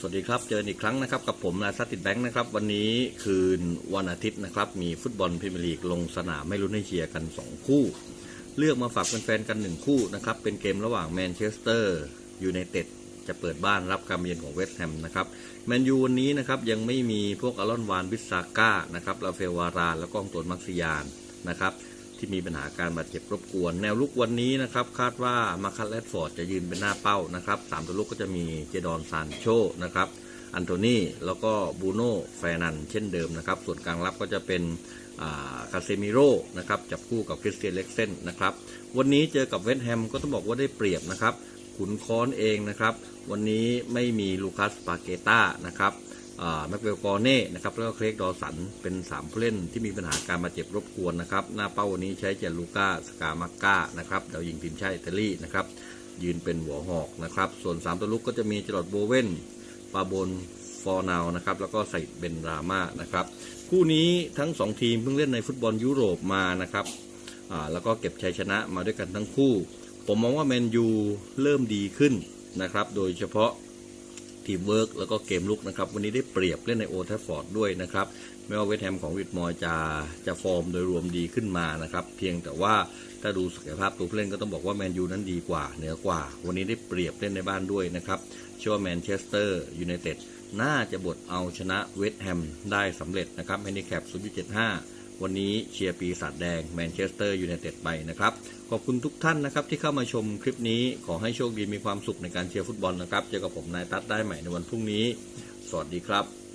สวัสดีครับ เจอกันอีกครั้งนะครับกับผมนายซัตติดแบงค์นะครับ วันนี้คืนวันอาทิตย์นะครับ มีฟุตบอลพรีเมียร์ลีกลงสนามไม่รู้ให้เชียร์กัน 2 คู่ เลือกมาฝากแฟนๆกัน 1 คู่นะครับ เป็นเกมระหว่างแมนเชสเตอร์ยูไนเต็ดจะเปิดบ้านรับการเยือนของเวสต์แฮมนะครับแมนยูวันนี้นะครับยังไม่มีพวกอารอนวานวิสซาก้านะครับลาเฟลวารานและกองตวนมักซิยานนะครับ ที่มีปัญหาการบาดเจ็บรบกวน แนวลุกวันนี้นะครับ คาดว่ามาคัตแรดฟอร์ดจะยืนเป็นหน้าเป้านะครับสามตัวลุกก็จะมีเจดอนซานโชนะครับอันโทนีแล้วก็บูโน่แฟรนันเช่นเดิมนะครับ ส่วนกลางรับก็จะเป็นคาเซมิโร่นะครับจับคู่กับคริสเตียนเล็กเซนนะครับ วันนี้เจอกับเวสต์แฮมก็ต้องบอกว่าได้เปรียบนะครับขุนค้อนเองนะครับ วันนี้ไม่มีลูคัสปาเกต้านะครับ แม็กเวลกอเน่นะครับแล้วก็เครกดอสันเป็น 3 ผู้เล่นที่มีปัญหาการบาดเจ็บรบกวนนะครับ หน้าเป้าวันนี้ใช้เจนลูก้าสกามาก้านะครับดาวยิงทีมชาติอิตาลีนะครับยืนเป็นหัวหอกนะครับส่วน 3 ตัวลุกก็จะมีจรอดโบเวนปาโบนฟอร์นาวนะครับแล้วก็ใส่เบนรามานะครับคู่นี้ทั้ง 2 ทีมเพิ่งเล่นในฟุตบอลยุโรปมานะครับแล้วก็เก็บชัยชนะมาด้วยกันทั้งคู่ ผมมองว่าแมนยูเริ่มดีขึ้นนะครับโดยเฉพาะ ทีมเวิร์กแล้วก็เกมลุกนะครับ วันนี้ได้เปรียบเล่นในโอทฟฟอร์ดด้วยนะครับ ไม่ว่าเวสต์แฮมของวิดมอยจะจะฟอร์มโดยรวมดีขึ้นมานะครับ เพียงแต่ว่าถ้าดูศักยภาพตัวผู้เล่นก็ต้องบอกว่าแมนยูนั้นดีกว่า เหนือกว่า วันนี้ได้เปรียบเล่นในบ้านด้วยนะครับเชื่อว่าแมนเชสเตอร์ยูไนเต็ดน่าจะบดเอาชนะเวสต์แฮมได้สำเร็จนะครับแฮนดิแคป0.75 วันนี้เชียร์ปีศาจแดงแมนเชสเตอร์ยูไนเต็ดไปนะครับ ขอบคุณทุกท่านนะครับที่เข้ามาชมคลิปนี้ขอให้โชคดีมีความสุขในการเชียร์ฟุตบอลนะครับ เจอกับผมนายตั๊ดได้ใหม่ในวันพรุ่งนี้ สวัสดีครับ